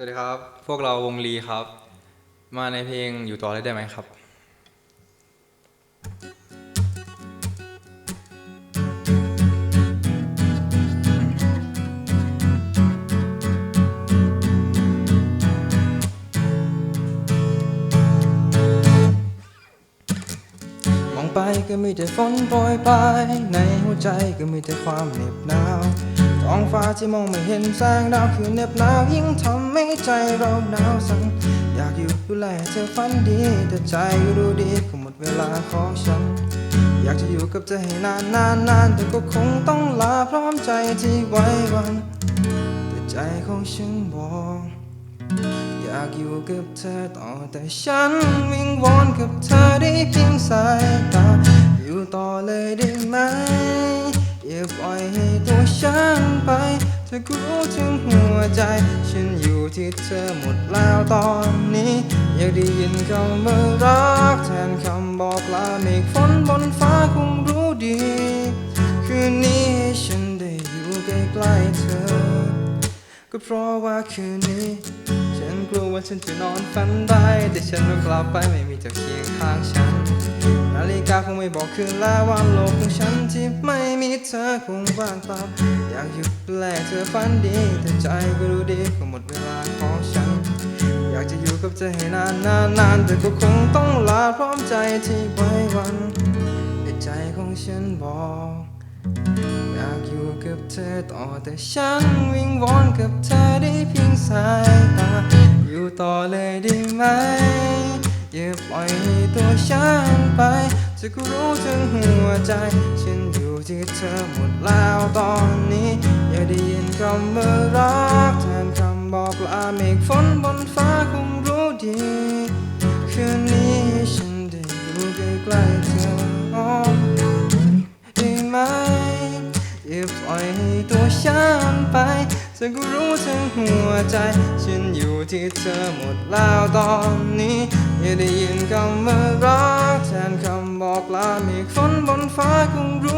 สวัสดีครับ พวกเราวงลีครับ มาในเพลงอยู่ต่อเลยได้ไหมครับ มองไปก็มีแต่ฝนโปรยปลายในหัวใจก็มีแต่ความเหน็บหนาว ท้องฟ้าที่มองไม่เห็นแสงดาวคือเหน็บหนาวยิ่งทำให้ใจเราหนาวสั่นอยากอยู่ดูแลเธอฝันดีแต่ใจก็รู้ดีก็หมดเวลาของฉัน อยากจะอยู่กับเธอให้นานนานนานแต่ก็คงต้องลาพร้อมใจที่ไว้วันแต่ใจของฉันบอกอยากอยู่กับเธอต่อแต่ฉันวิงวอนกับเธอได้เพียงสายตาอยู่ต่อเลยได้ไหม อย่าปล่อยให้ตัวฉันไป เธอรู้ถึงหัวใจ ฉันอยู่ที่เธอหมดแล้วตอนนี้ อยากได้ยินคำว่ารัก แทนคำบอกลาเมฆฝนบนฟ้าคงรู้ดี คืนนี้ให้ฉันได้อยู่ใกล้ๆเธอ ก็เพราะว่าคืนนี้ ฉันกลัวว่าฉันจะนอนฝันได ต่ฉันต้องกลับไปไม่มีเธอเคียงข้างฉัน นาฬิกาคงไม่บอกคืนแล้วว่าโลกของฉันที่ไม่มีเธอคงว่างเปล่าอยากอยู่ดูแลเธอฝันดีแต่ใจก็รู้ดีก็หมดเวลาของฉัน อยากจะอยู่กับเธอให้นานนานนานแต่ก็คงต้องลาพร้อมใจที่ไว้วันแต่ใจของฉันบอกอยากอยู่กับเธอต่อแต่ฉันวิงวอนกับเธอได้เพียงสายตา ต่อเลยได้ไหมอย่าปล่อยให้ตัวฉันไปจะก็รู้ถึงหัวใจ ฉันอยู่ที่เธอหมดแล้วตอนนี้ อย่าได้ยินคำว่ารักแทนคำบอกลาเมฆฝนบนฟ้าคงรู้ดีคืนนี้ฉันได้อยู่ใกล้ๆเธอได้ไหมอย่าปล่อยให้ตัวฉันไป ฉันก็รู้ถึงหัวใจ ฉันอยู่ที่เธอหมดแล้วตอนนี้ อย่าได้ยินคำว่ารักแทนคำบอกลามีคนบนฟ้าคงรู้